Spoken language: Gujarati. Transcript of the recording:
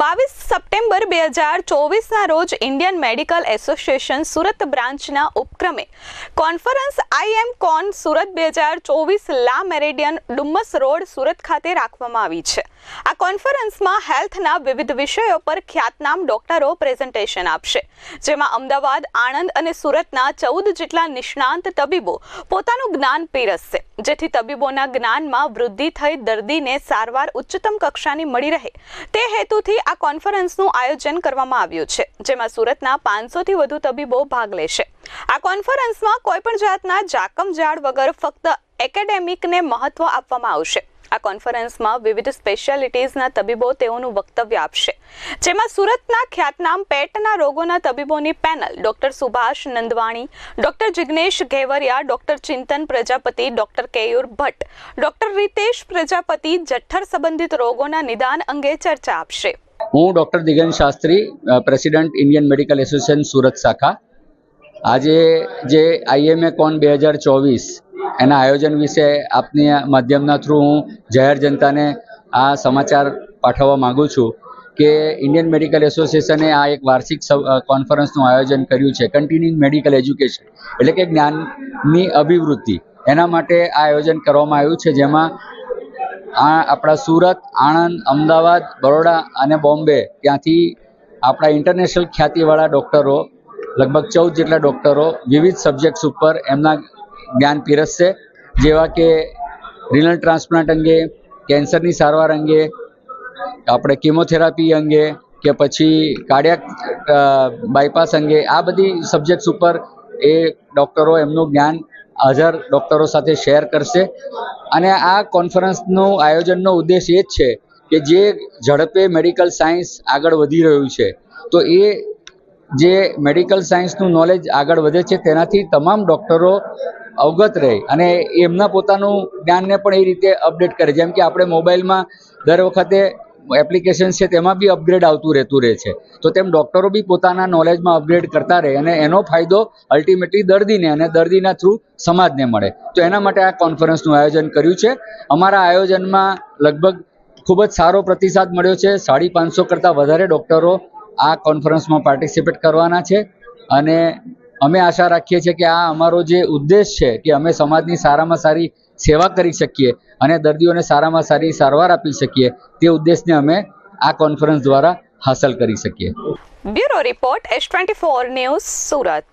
બાવીસ સપ્ટેમ્બર બે હજાર ચોવીસના રોજ ઇન્ડિયન મેડિકલ એસોસિએશન સુરત બ્રાન્ચના ઉપક્રમે કોન્ફરન્સ આઈ એમ કોન સુરત બે હજાર ચોવીસ લા મેરેડિયન ડુમ્મસ રોડ સુરત ખાતે રાખવામાં આવી છે. આ કોન્ફરન્સમાં હેલ્થના વિવિધ વિષયો પર ખ્યાતનામ ડોક્ટરો પ્રેઝન્ટેશન આપશે, જેમાં અમદાવાદ, આણંદ અને સુરતના ચૌદ જેટલા નિષ્ણાંત તબીબો પોતાનું જ્ઞાન પીરસશે, જેથી તબીબોના જ્ઞાનમાં વૃદ્ધિ થઈ દર્દીને સારવાર ઉચ્ચતમ કક્ષાની મળી રહે. તે હેતુથી આ કોન્ફરન્સનું આયોજન કરવામાં આવ્યું છે, જેમાં સુરતના પાંચસોથી વધુ તબીબો ભાગ લેશે. આ કોન્ફરન્સમાં કોઈપણ જાતના જાકમ જાળ વગર ફક્ત એકેડેમિકને મહત્વ આપવામાં આવશે. આ કોન્ફરન્સમાં વિવિધ સ્પેશિયાલિટીઝના તબીબો તેઓનું વક્તવ્ય આપશે. જેમાં સુરતના ખ્યાતનામ પેટના રોગોના તબીબોની panel doctor Subhash Nandwani, doctor Jignesh Ghevariya, doctor Chintan Prajapati, doctor Keyur Bhatt, doctor Ritesh Prajapati જઠ્ઠર સંબંધિત રોગોના નિદાન અંગે ચર્ચા આપશે. હું doctor Digan Shastri president Indian medical association, Surat શાખા. આજે જે આઈએમએ કોન બે હજાર ચોવીસ એના આયોજન વિશે આપની માધ્યમના થ્રુ હું જાહેર જનતાને આ સમાચાર પાઠવવા માગું છું કે ઇન્ડિયન મેડિકલ એસોસિએશને આ એક વાર્ષિક કોન્ફરન્સનું આયોજન કર્યું છે કન્ટિન્યુઇંગ મેડિકલ એજ્યુકેશન, એટલે કે જ્ઞાનની અભિવૃદ્ધિ. એના માટે આ આયોજન કરવામાં આવ્યું છે, જેમાં આપણા સુરત, આણંદ, અમદાવાદ, બરોડા અને બોમ્બે ત્યાંથી આપણા ઇન્ટરનેશનલ ખ્યાતિવાળા ડૉક્ટરો લગભગ ચૌદ જેટલા ડૉક્ટરો વિવિધ સબ્જેક્ટ્સ ઉપર એમના જ્ઞાન પીરસશે. જેવા કે રિનલ ટ્રાન્સપ્લાન્ટ અંગે, કેન્સરની સારવાર અંગે, આપણે કિમોથેરાપી અંગે કે પછી કાર્ડિયાક બાયપાસ અંગે આ બધી સબ્જેક્ટ્સ ઉપર એ ડૉક્ટરો એમનું જ્ઞાન હાજર ડૉક્ટરો સાથે શેર કરશે. અને આ કોન્ફરન્સનું આયોજનનો ઉદ્દેશ એ જ છે કે જે ઝડપે મેડિકલ સાયન્સ આગળ વધી રહ્યું છે, તો એ જે મેડિકલ સાયન્સનું નોલેજ આગળ વધે છે, તેનાથી તમામ ડૉક્ટરો અવગત રહે અને એમના પોતાનું જ્ઞાનને પણ એ રીતે અપડેટ કરે. જેમ કે આપણે મોબાઈલમાં દર વખતે એપ્લિકેશન છે તેમાં બી અપગ્રેડ આવતું રહેતું રહે છે. તો તેમ ડૉક્ટરો બી પોતાના નોલેજમાં અપગ્રેડ કરતા રહે અને એનો ફાયદો અલ્ટિમેટલી દર્દીને અને દર્દીના થ્રુ સમાજને મળે. તો એના માટે આ કોન્ફરન્સનું આયોજન કર્યું છે. અમારા આયોજનમાં લગભગ ખૂબ જ સારો પ્રતિસાદ મળ્યો છે. સાડી પાંચસો કરતાં વધારે ડૉક્ટરો આ કોન્ફરન્સમાં પાર્ટિસિપેટ કરવાના છે. અને અમે આશા રાખીએ છીએ કે આ અમારો જે ઉદ્દેશ છે કે અમે સમાજની સારામાં સારી સેવા કરી શકીએ અને દર્દીઓને સારામાં સારી સારવાર આપી શકીએ તે ઉદ્દેશને અમે આ કોન્ફરન્સ દ્વારા હાંસલ કરી શકીએ. Bureau report S twenty four news Surat.